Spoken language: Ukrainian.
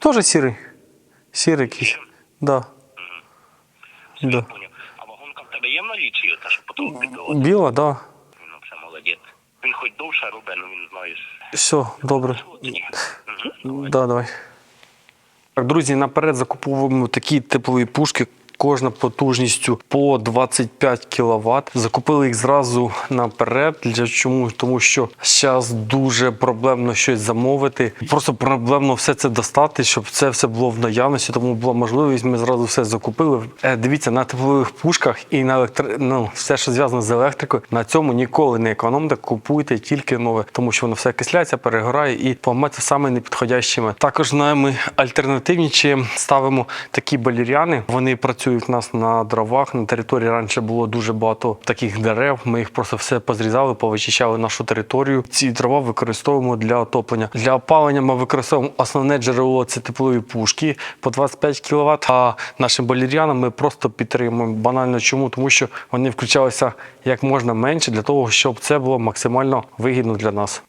Теж сірий. Сірий якийсь. Да. Угу. Да. А вагонка в тебе є в налічі, та що потім підвело? Біла, да. Ну, це молодець. Він хоч довше робить, но він знаєш. Все, добре. Угу. Да, давай. Так, друзі, наперед закуповуємо такі теплові пушки. Кожна потужністю по 25 кВт. Закупили їх зразу наперед. Для чому? Тому що зараз дуже проблемно щось замовити. Просто проблемно все це достати, щоб це все було в наявності. Тому була можливість. Ми зразу все закупили. Е, дивіться, на теплових пушках і на електри... ну, все, що зв'язано з електрикою, на цьому ніколи не економте. Купуйте тільки нове, тому що воно все кисляється, перегорає і поламається саме непідходящими. Також ми альтернативні чи ставимо такі баліряни. Вони працюють в нас на дровах. На території раніше було дуже багато таких дерев. Ми їх просто все позрізали, повичищали нашу територію. Ці дрова використовуємо для отоплення. Для опалення ми використовуємо основне джерело це теплові пушки по 25 кВт. А нашим балірянам ми просто підтримуємо. Банально чому? Тому що вони включалися як можна менше для того, щоб це було максимально вигідно для нас.